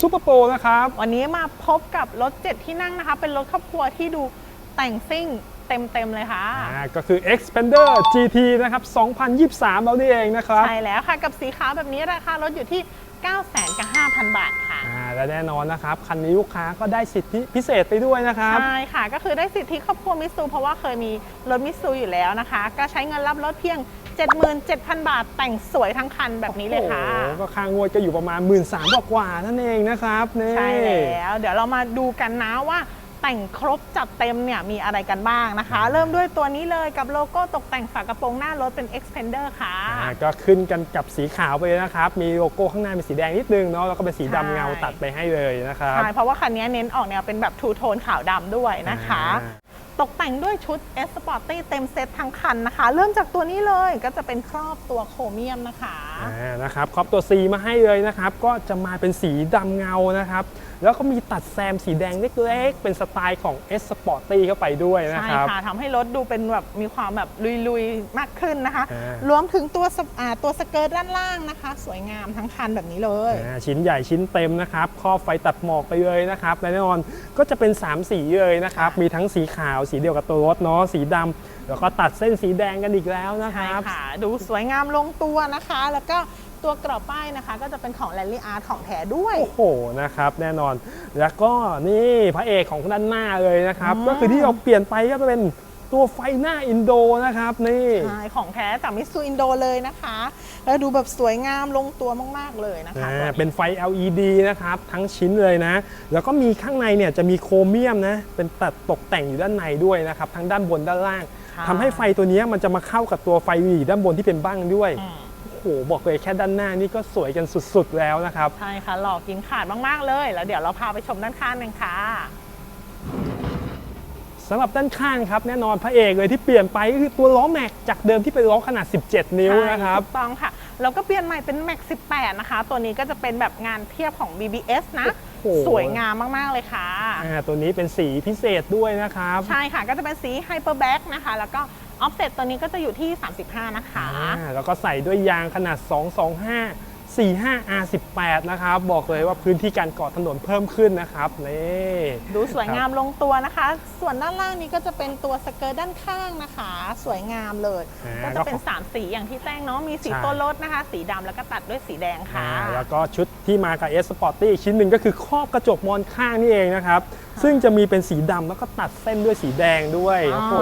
ซูเปอร์โปรนะครับ วันนี้มาพบกับรถ7ที่นั่งนะคะ เป็นรถครอบครัวที่ดูแต่งซิ่งเต็ม ๆ เลยค่ะ อ่าก็คือ Expander GT นะครับ 2023 แล้วนี่เองนะครับ ใช่แล้วค่ะ กับสีขาวแบบนี้ราคารถอยู่ที่ 9 0 0 0 0กับ5,000 บาทค่ะ อ่าและแน่นอนนะครับ คันนี้ลูกค้าก็ได้สิทธิพิเศษไปด้วยนะครับ ใช่ค่ะ ก็คือได้สิทธิครอบครัวมิตซูเพราะว่าเคยมีรถมิตซูอยู่แล้วนะคะ ก็ใช้เงินรับรถเพียง 77,000 บาท แต่งสวยทั้งคันแบบนี้เลยค่ะ โอ้โหก็ค่างวดก็อยู่ประมาณ 1 3ื่นกว่าๆนั่นเองนะครับนี่ ใช่แล้ว เดี๋ยวเรามาดูกันนะว่าแต่งครบจัดเต็มเนี่ยมีอะไรกันบ้างนะคะ เริ่มด้วยตัวนี้เลยกับโลโก้ตกแต่งฝากระโปรงหน้ารถเป็น Expander ค่ะ อ่าก็ขึ้นกันกับสีขาวไปเลยนะครับ มีโลโก้ข้างหน้าเป็นสีแดงนิดนึงเนาะแล้วก็เป็นสีดำใช่เงาตัดไปให้เลยนะครับ ใช่เพราะว่าคันนี้เน้นออกแนวเป็นแบบทูโทนขาวดำด้วยนะคะ อ่า ตกแต่งด้วยชุด S Sporty เต็มเซตทั้งคันนะคะ เริ่มจากตัวนี้เลยก็จะเป็นครอบตัวโครเมียมนะคะอ่านะครับครอบตัว C มาให้เลยนะครับ ก็จะมาเป็นสีดำเงานะครับ แล้วก็มีตัดแซมสีแดงเล็กๆ เป็นสไตล์ของ S Sporty เข้าไปด้วยนะใช่ครับค่ะทำให้รถดูเป็นแบบมีความแบบลุยๆ มากขึ้นนะคะอ่ารวมถึงตัวสอ่าตัวสเกิร์ตด้านล่างนะคะ สวยงามทั้งคันแบบนี้เลยอ่าชิ้นใหญ่ชิ้นเต็มนะครับครอบไฟตัดหมอกไปเลยนะครับและแน่นอนก็จะเป็น 3 สีเลยนะครับมีทั้งสีขาวสีเดียวกับตัวรถเนาะสีดำแล้วก็ตัดเส้นสีแดงกันอีกแล้วนะคใช่รับ ค่ะ ดูสวยงามลงตัวนะคะ แล้วก็ตัวกรอบป้ายนะคะ ก็จะเป็นของ Rally Art ของแท้ด้วย โอ้โหนะครับแน่นอนแล้วก็นี่พระเอกของด้านหน้าเลยนะครับอืมก็คือที่เราเปลี่ยนไปก็จะเป็น ตัวไฟหน้าอินโดนะครับนี่ใช่ของแท้จากมิซูอินโดเลยนะคะ แล้วดูแบบสวยงามลงตัวมาก ๆ เลยนะคะอ่าตัวเป็นไฟ LED นะครับ ทั้งชิ้นเลยนะ แล้วก็มีข้างในเนี่ยจะมีโครเมียมนะ เป็นตัดตกแต่งอยู่ด้านในด้วยนะครับ ทั้งด้านบนด้านล่างค่ะทำให้ไฟตัวเนี้ยมันจะมาเข้ากับตัวไฟหลีด้านบนที่เป็นบ้างด้วยอืมโอ้โหบอกเลยแค่ด้านหน้านี่ก็สวยกันสุดๆแล้วนะครับ ใช่ค่ะหลอกกินขาดมากๆเลย แล้วเดี๋ยวเราพาไปชมด้านข้างกันค่ะ สำหรับด้านข้างครับแน่นอนพระเอกเลยที่เปลี่ยนไปก็คือตัวล้อแม็กจากเดิมที่เป็นล้อขนาด 17 นิ้วนะครับใช่ถูกต้องค่ะ แล้วก็เปลี่ยนใหม่เป็น Max 18 นะคะ ตัวนี้ก็จะเป็นแบบงานเทียบของ BBS นะโอ้โหสวยงามมาก ๆ เลยค่ะอ่าตัวนี้เป็นสีพิเศษด้วยนะครับ ใช่ค่ะ ก็จะเป็นสี Hyperback นะคะ แล้วก็ Offset ตัวนี้ก็จะอยู่ที่ 35 นะคะอ่าแล้วก็ใส่ด้วยยางขนาด 225 45 R18 นะครับ บอกเลยว่าพื้นที่การเกาะถนนเพิ่มขึ้นนะครับนี่ดูสวยงามลงตัวนะคะ ส่วนด้านล่างนี้ก็จะเป็นตัวสเกิร์ตด้านข้างนะคะ สวยงามเลยอ่าก็จะเป็น 3 สีอย่างที่แจ้งเนาะมีสีใช่ตัวรถนะคะ สีดำแล้วก็ตัดด้วยสีแดงค่ะอ่าแล้วก็ชุดที่มากับ S Sporty อีกชิ้นหนึ่งก็คือครอบกระจกมองข้างนี่เองนะครับซึ่งจะมีเป็นสีดำแล้วก็ตัดเส้นด้วยสีแดงด้วยโอ้โห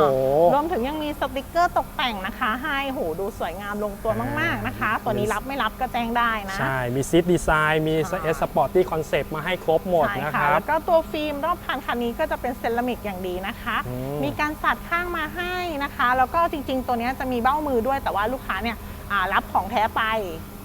รวมถึงยังมีสติกเกอร์ตกแต่งนะคะ ให้โหดูสวยงามลงตัวมาก ๆนะคะ ตัวนี้รับไม่รับก็แจ้งได้นะ ใช่ มีซิ t ดีไซน์มีค่ะ S Sporty Concept มาให้ครบหมดใช่นะคค่ะรับแล้วก็ตัวฟิล์มรอบคันคันนี้ก็จะเป็นเซรามิกอย่างดีนะคะอืมมีการสัดข้างมาให้นะคะ แล้วก็จริง ๆ ตัวเนี้ยจะมีเบ้ามือด้วยแต่ว่าลูกค้าเนี่ยอ่ารับของแท้ไป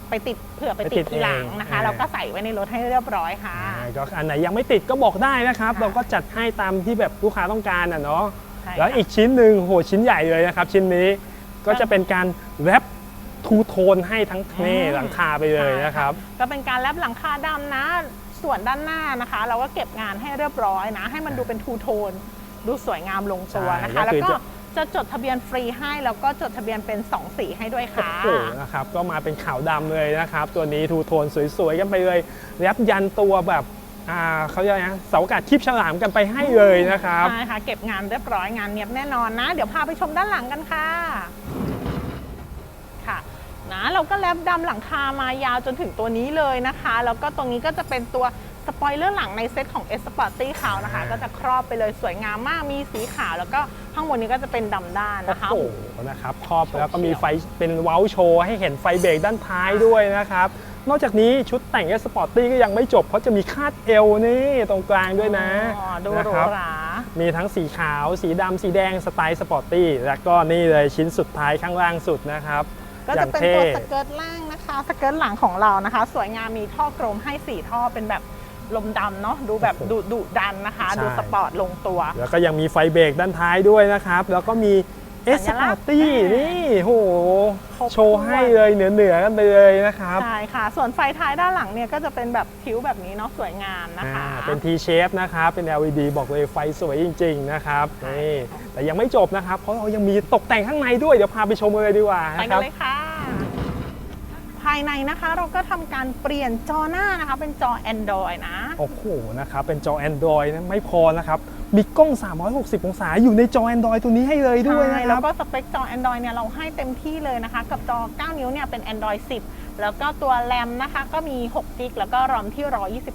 ไปติดเผื่อไปติดทีหลังนะคะแล้วก็ใส่ไว้ในรถให้เรียบร้อยค่ะอ่าก็อันไหนยังไม่ติดก็บอกได้นะครับค่ะเราก็จัดให้ตามที่แบบลูกค้าต้องการอะเนาะใช่แล้วค่ะอีกชิ้นหนึ่งโหชิ้นใหญ่เลยนะครับ ชิ้นนี้ก็จะเป็นการแรป ทูโทนให้ทั้งเน่อืมหลังคาไปเลยนะครับ ก็เป็นการแลบหลังคาดำนะ ส่วนด้านหน้านะคะ เราก็เก็บงานให้เรียบร้อยนะ ให้มันดูเป็นทูโทน ดูสวยงามลงตัวนะคะใช่ก็แล้วคือก็จะจะจดทะเบียนฟรีให้แล้วก็จดทะเบียนเป็น 2 สีให้ด้วยค่ะโอ้โหนะครับก็มาเป็นขาวดำเลยนะครับ ตัวนี้ทูโทนสวยๆกันไปเลยแรปยันตัวแบบอ่าเขาเรียกอะไรนะเสาอากาศคีบฉลามกันไปให้เลยนะครับใช่ค่ะเก็บงานเรียบร้อยงานเนียบแน่นอนนะ เดี๋ยวพาไปชมด้านหลังกันค่ะค่ะนะ เราก็แลบดำหลังคามายาวจนถึงตัวนี้เลยนะคะ แล้วก็ตรงนี้ก็จะเป็นตัวสปอยเลอร์หลังในเซตของ S Sporty เขานะคะอ่าก็จะครอบไปเลยสวยงามมากมีสีขาวแล้วก็ข้างบนนี้ก็จะเป็นดำด้านนะคะ โอ้โหนะครับครอบแล้วก็มีไฟเป็นเว้าโชว์ให้เห็นไฟเบรกด้านท้ายด้วยนะครับ นอกจากนี้ชุดแต่ง S Sporty ก็ยังไม่จบ เพราะจะมีคาดเอวนี่ตรงกลางด้วยนะอ๋อดูนะหรูครับหรามีทั้งสีขาว สีดำสีแดงสไตล์สปอร์ตี้แล้วก็นี่เลยชิ้นสุดท้ายข้างล่างสุดนะครับ ก็อจะย่างเป็นเท่ตัวสเกิร์ตล่างนะคะ สเกิร์ตหลังของเรานะคะ สวยงามมีท่อกลมให้สี่ท่อเป็นแบบลมดำเนาะดูแบบดุดุดันนะคะ ใช่ ดูสปอร์ตลงตัว แล้วก็ยังมีไฟเบรกด้านท้ายด้วยนะครับ แล้วก็มี S สัญลักษณ์ Sporty นี่โหครบโชว์ให้เลยเหนือเหนือๆกันไปเลยนะครับใช่ค่ะ ส่วนไฟท้ายด้านหลังเนี่ยก็จะเป็นแบบคิ้วแบบนี้เนาะสวยงามนะคะอ่าเป็น T shape นะครับ เป็น LED บอกเลยไฟสวยจริง ๆ นะครับนี่แต่ยังไม่จบนะครับ เพราะเรายังมีตกแต่งข้างในด้วย เดี๋ยวพาไปชมกันเลยดีกว่าไปนะคกันรับเลยค่ะภายในนะคะ เราก็ทำการเปลี่ยนจอหน้านะคะ เป็นจอ Android นะ โอ้โหนะครับเป็นจอ Android นะไม่พอนะครับ มีกล้อง 360 องศาอยู่ในจอ Android ตัวนี้ให้เลยด้วยนะคแล้รัวบก็สเปคจอ Android เนี่ยเราให้เต็มที่เลยนะคะ กับจอ 9 นิ้วเนี่ยเป็น Android 10 แล้วก็ตัวแรมนะคะก็มี6จิกแล้วก็รอมที่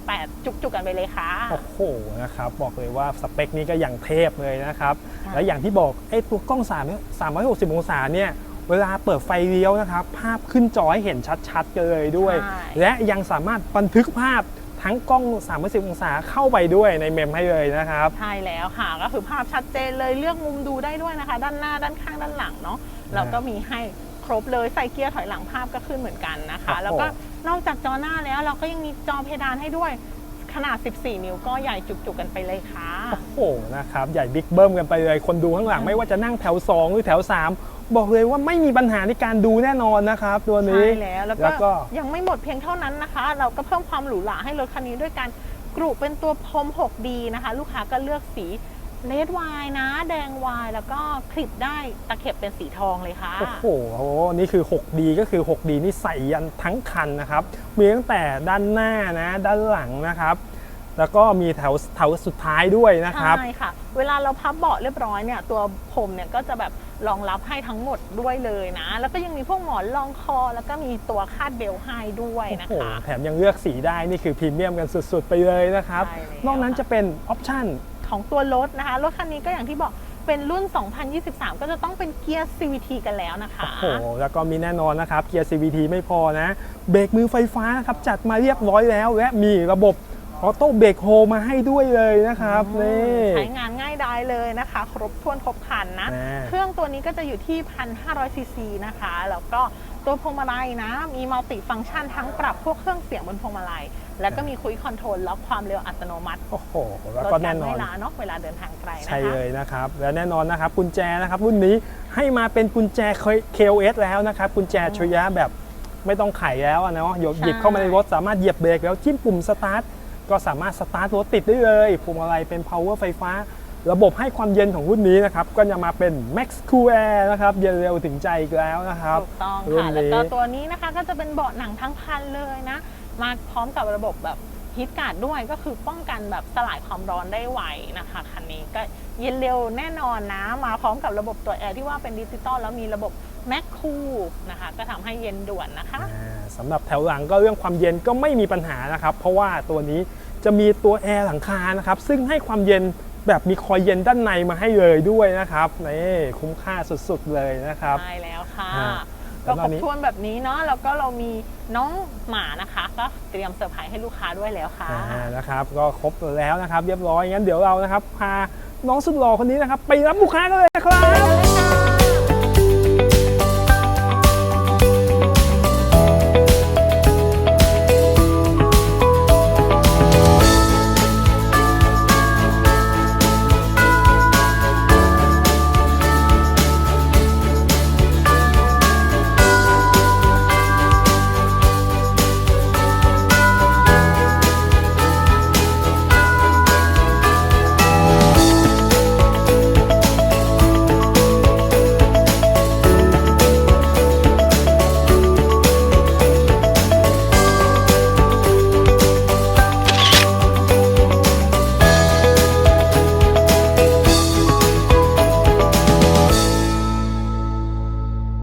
128 จุกๆกันไปเลยค่ะ โอ้โหนะครับบอกเลยว่าสเปคนี้ก็อย่างเทพเลยนะครับ ค่ะ และอย่างที่บอกไอ้ตัวกล้อง3 360 องศาเนี่ย เวลาเปิดไฟเลี้ยวนะครับ ภาพขึ้นจอให้เห็นชัดๆกันเลยด้วย ใช่ และยังสามารถบันทึกภาพทั้งกล้อง 360 องศาเข้าไปด้วยในเมมให้เลยนะครับ ใช่แล้วค่ะก็คือภาพชัดเจนเลยเลือกมุมดูได้ด้วยนะคะ ด้านหน้าด้านข้างด้านหลังเนาะเราก็มีให้ครบเลยใส่เกียร์ถอยหลังภาพก็ขึ้นเหมือนกันนะคะโอ้โหแล้วก็นอกจากจอหน้าแล้วเราก็ยังมีจอเพดานให้ด้วยขนาด 14 นิ้วก็ใหญ่จุกๆกันไปเลยค่ะ โอ้โหนะครับ ใหญ่บิ๊กเบิ้มกันไปเลย คนดูข้างหลังไม่ว่าจะนั่งแถว 2 หรือแถว 3 บอกเลยว่าไม่มีปัญหาในการดูแน่นอนนะครับ ตัวนี้ใช่แล้วแล้วแล้วก็ ก็ยังไม่หมดเพียงเท่านั้นนะคะ เราก็เพิ่มความหรูหราให้รถคันนี้ด้วยการกรุเป็นตัวพรม 6D นะคะ ลูกค้าก็เลือกสีเลดไวน์นะ แดงไวน์แล้วก็คลิปได้ตะเข็บเป็นสีทองเลยค่ะ โอ้โห นี่คือ 6D ก็คือ 6D นี่ใส่ยันทั้งคันนะครับ มีตั้งแต่ด้านหน้านะ ด้านหลังนะครับ แล้วก็มีแถวแถวสุดท้ายด้วยนะครับ ใช่ค่ะ เวลาเราพับเบาะเรียบร้อยเนี่ยตัวผมเนี่ยก็จะแบบ รองรับให้ทั้งหมดด้วยเลยนะ แล้วก็ยังมีพวกหมอนรองคอ แล้วก็มีตัวคาดเบลต์ให้ด้วยโอ้นะโหคะแถมยังเลือกสีได้นี่คือพรีเมียมกันสุดๆ ไปเลยนะครับใช่แล้วนอกนั้นจะเป็นออปชั่นของตัวรถนะคะ รถคันนี้ก็อย่างที่บอกเป็นรุ่น 2023 ก็จะต้องเป็นเกียร์ CVT กันแล้วนะคะ โอ้โห แล้วก็มีแน่นอนนะครับ เกียร์ CVT ไม่พอนะ เบรกมือไฟฟ้านะครับ จัดมาเรียบร้อยแล้ว และมีระบบ ออโต้เบรกโฮมาให้ด้วยเลยนะครับนี่ ใช้งานง่ายดายเลยนะคะ ครบถ้วนครบครันนะอ่าเครื่องตัวนี้ก็จะอยู่ที่1,500ซีซีนะคะ แล้วก็ตัวพวงมาลัยนะ มีมัลติฟังก์ชันทั้งปรับพวกเครื่องเสียงบนพวงมาลัย แล้วก็มีคุยคอนโทรลล็อกความเร็วอัตโนมัติโอ้โห แล้วลดก็กาแน่รนอเวน ลาเนาะเวลาเดินทางไกลนะคะ ใช่เลยนะครับ และแน่นอนนะครับกุญแจนะครับรุ่นนี้ให้มาเป็นกุญแจ KOS แล้วนะครับกุญแจชยะแบบไม่ต้องไขแล้วอะเนาะหยิบใช่ หยิบเข้ามาในรถสามารถเหยียบเบรกแล้วจิ้มปุ่มสตาร์ท ก็สามารถสตาร์ทรถติดได้เลยพวงมาลัยเป็น power ไฟฟ้า ระบบให้ความเย็นของรุ่นนี้นะครับ ก็จะมาเป็น Max Cool Air นะครับ เย็นเร็วถึงใจอีกแล้วนะครับถูกต้องรุ่นค่ะนี้แล้วก็ตัวนี้นะคะก็จะเป็นเบาะหนังทั้งคันเลยนะ มาพร้อมกับระบบแบบฮีทการ์ดด้วยก็คือป้องกันแบบสลายความร้อนได้ไวนะคะคันนี้ก็เย็นเร็วแน่นอนนะ มาพร้อมกับระบบตัวแอร์ที่ว่าเป็นดิจิตอลแล้วมีระบบ แม c คูนะคะ ก็ทำให้เย็นด่วนนะคะ อ่าสำหรับแถวหลังก็เรื่องความเย็นก็ไม่มีปัญหานะครับ เพราะว่าตัวนี้จะมีตัวแอร์หลังคานะครับ ซึ่งให้ความเย็นแบบมีคอยเย็นด้านในมาให้เลยด้วยนะครับนี่คุ้มค่าสุดๆเลยนะครับ ใช่แล้วค่ะ อ่าก็แล้วตครอนบนี้ ถ้วนแบบนี้เนาะแล้วก็เรามีน้องหมานะคะ ก็เตรียมเซอร์ไพรส์ให้ลูกค้าด้วยแล้วค่ะ อ่านะครับก็ครบแล้วนะครับ เรียบร้อยงั้นเดี๋ยวเรานะครับพาน้องสุดหล่อคนนี้นะครับ ไปรับลูกค้ากันเลยนะครับ